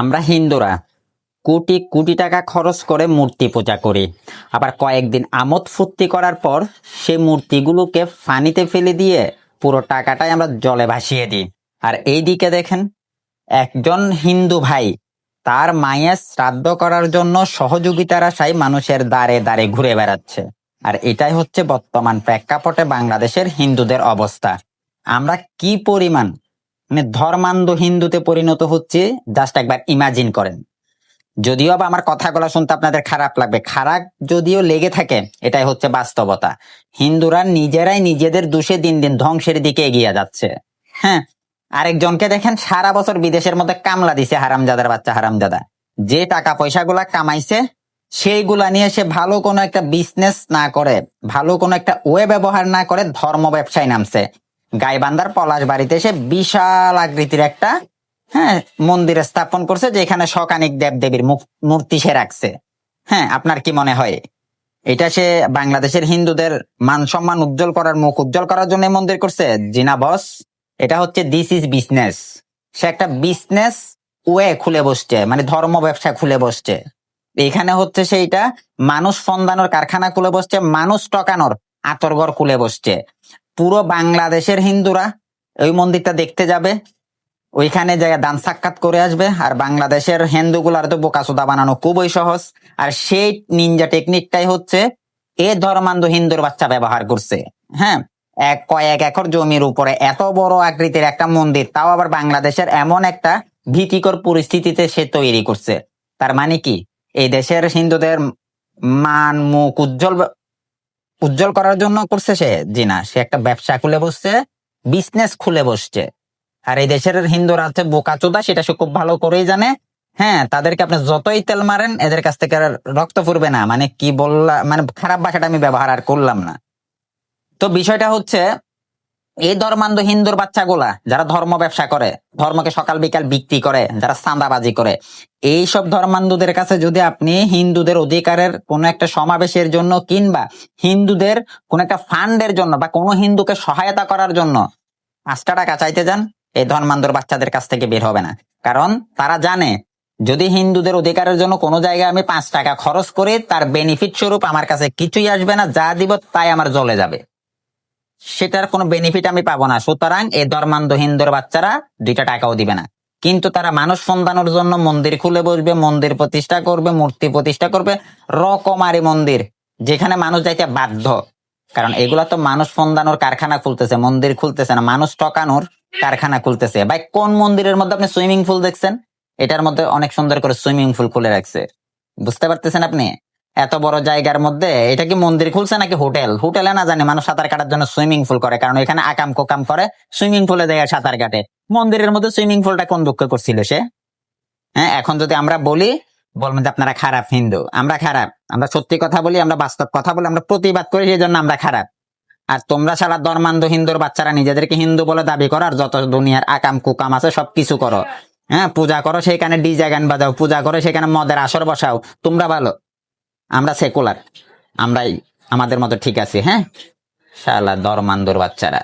আমরা হিন্দুরা। কোটি কোটি টাকা খরচ করে মূর্তি পূজা করি। আবার কয়েকদিন আমোদ ফুর্তি করার পর সেই মূর্তিগুলোকে ফানিতে ফেলে দিয়ে পুরো টাকাটাই আমরা জলে ভাসিয়ে দিই। আর এই দিকে দেখেন, একজন হিন্দু ভাই তার মায়ের শ্রাদ্ধ করার জন্য সহযোগিতার আশায় মানুষের দ্বারে দ্বারে ঘুরে বেড়াচ্ছে। আর এটাই হচ্ছে বর্তমান প্রেক্ষাপটে বাংলাদেশের হিন্দুদের অবস্থা। আমরা কি পরিমাণ মানে ধর্মান্ধ হিন্দুতে পরিণত হচ্ছে জাস্ট একবার ইমাজিন করেন। যদিও বা আমার কথাগুলো শুনতে আপনাদের খারাপ লাগবে, খারাপ যদিও লেগে থাকে, এটাই হচ্ছে বাস্তবতা। হিন্দুরা নিজেরাই নিজেদের দোষে দিন দিন ধ্বংসের দিকে এগিয়ে যাচ্ছে। হ্যাঁ আরেকজনকে দেখেন, সারা বছর বিদেশের মধ্যে কামলা দিছে হারামজাদার বাচ্চা হারামজাদা। যে টাকা পয়সাগুলা কামাইছে, সেইগুলা নিয়ে সে ভালো কোনো একটা বিজনেস না করে, ভালো কোনো একটা ওয়ে ব্যবহার না করে ধর্ম ব্যবসায় নামছে। গাইবান্ধার পলাশ বাড়িতে সে বিশাল আকৃতির একটা হ্যাঁ মন্দির স্থাপন করছে, যেখানে শকানিক দেব দেবীর মূর্তি সে রাখছে। হ্যাঁ আপনার কি মনে হয়? এটা সে বাংলাদেশের হিন্দুদের মান সম্মান উজ্জ্বল করার, মুখ উজ্জ্বল করার জন্য মন্দির করছে? জিনা বস, এটা হচ্ছে দিস ইজ বিজনেস সে একটা বিজনেস ওয়ে খুলে বসছে মানে ধর্ম ব্যবসা খুলে বসছে। এখানে হচ্ছে সেইটা, মানুষ ফন্দানোর কারখানা খুলে বসছে, মানুষ টকানোর আতরঘর খুলে বসছে। পুরো বাংলাদেশের হিন্দুরা ওই মন্দিরটা দেখতে যাবে। ওইখানে জায়গা দান সাক্ষাৎ করে আসবে। আর বাংলাদেশের হিন্দুগুলার তো বোকাচোদা বানানো খুবই সহজ। আর সেই নিনজা টেকনিকটাই হচ্ছে এ ধর্মান্ধ হিন্দুর বাচ্চা ব্যবহার করছে। হ্যাঁ এক কয়েক একর জমির উপরে এত বড় আকৃতির একটা মন্দির, তাও আবার বাংলাদেশের এমন একটা ভীতিকর পরিস্থিতিতে সে তৈরি করছে। তার মানে কি? এই দেশের হিন্দুদের মান, মুখ উজ্জ্বল উজ্জ্বল করার জন্য করছে সে? জি না, সে একটা ব্যবসা খুলে বসছে বিজনেস খুলে বসছে। আর এই দেশের হিন্দুরা বোকা চোদা সেটা সে খুব ভালো করেই জানে। হ্যাঁ তাদেরকে আপনি যতই তেল মারেন, এদের কাছ থেকে রক্ত ফুরবে না। মানে কি বললাম মানে খারাপ ভাষাটা আমি ব্যবহার আর করলাম না। তো বিষয়টা হচ্ছে এই ধর্মান্ধ হিন্দুর বাচ্চাগুলা যারা ধর্ম ব্যবসা করে, ধর্মকে সকাল বিকাল বিক্রি করে, যারা চাঁদাবাজি করে এই সব ধর্মান্ধদের কাছে যদি আপনি হিন্দুদের অধিকারের কোন একটা সমাবেশের জন্য কিংবা হিন্দুদের কোন একটা ফান্ডের জন্য বা কোনো হিন্দুকে সহায়তা করার জন্য পাঁচটা টাকা চাইতে যান, এই ধর্মান্ধর বাচ্চাদের কাছ থেকে বের হবে না। কারণ তারা জানে, যদি হিন্দুদের অধিকারের জন্য কোনো জায়গায় আমি পাঁচ টাকা খরচ করি, তার বেনিফিট স্বরূপ আমার কাছে কিছুই আসবে না, যা দিব তাই আমার জ্বলে যাবে। সেটার কোনো বেনিফিট আমি পাবো না। সুতরাং এই ধর্মান্ধ হিন্দুর বাচ্চারা দুইটা টাকাও দিবে না। কিন্তু তারা মানুষ সন্ধানোর জন্য মন্দির খুলে বসবে, মন্দির প্রতিষ্ঠা করবে, মূর্তি প্রতিষ্ঠা করবে, রকমারি মন্দির, যেখানে মানুষ যাইতে বাধ্য। কারণ এগুলা তো মানুষ সন্ধানোর কারখানা খুলতেছে, মন্দির খুলতেছে না, মানুষ টকানোর কারখানা খুলতেছে। ভাই, কোন মন্দিরের মধ্যে আপনি সুইমিং পুল দেখছেন? এটার মধ্যে অনেক সুন্দর করে সুইমিং পুল খুলে রাখছে। বুঝতে পারতেছেন আপনি? এত বড় জায়গার মধ্যে, এটা কি মন্দির খুলছে নাকি হোটেল? হোটেলে না জানি, মানুষ সাঁতার কাটার জন্য সুইমিং পুল করে, কারণ এখানে আকাম কোকাম করে সুইমিং পুলে দেয় সাঁতার কাটে। মন্দিরের মধ্যে সুইমিং পুলটা কোন দুঃখ করছিল সে? হ্যাঁ এখন যদি আমরা বলি, বলবেন যে আপনারা খারাপ হিন্দু, আমরা খারাপ। আমরা সত্যি কথা বলি, আমরা বাস্তব কথা বলি, আমরা প্রতিবাদ করি, সেই জন্য আমরা খারাপ। আর তোমরা সারা ধর্মান্ধ হিন্দুর বাচ্চারা নিজেদেরকে হিন্দু বলে দাবি করো, আর যত দুনিয়ার আকাম কুকাম আছে সবকিছু করো। হ্যাঁ পূজা করো সেখানে ডিজে গান বাজাও, পূজা করো সেখানে মদের আসর বসাও, তোমরা ভালো। আমরা সেকুলার আমরাই আমাদের মতো ঠিক আছি হ্যাঁ? শালা দরমান্দর বাচ্চারা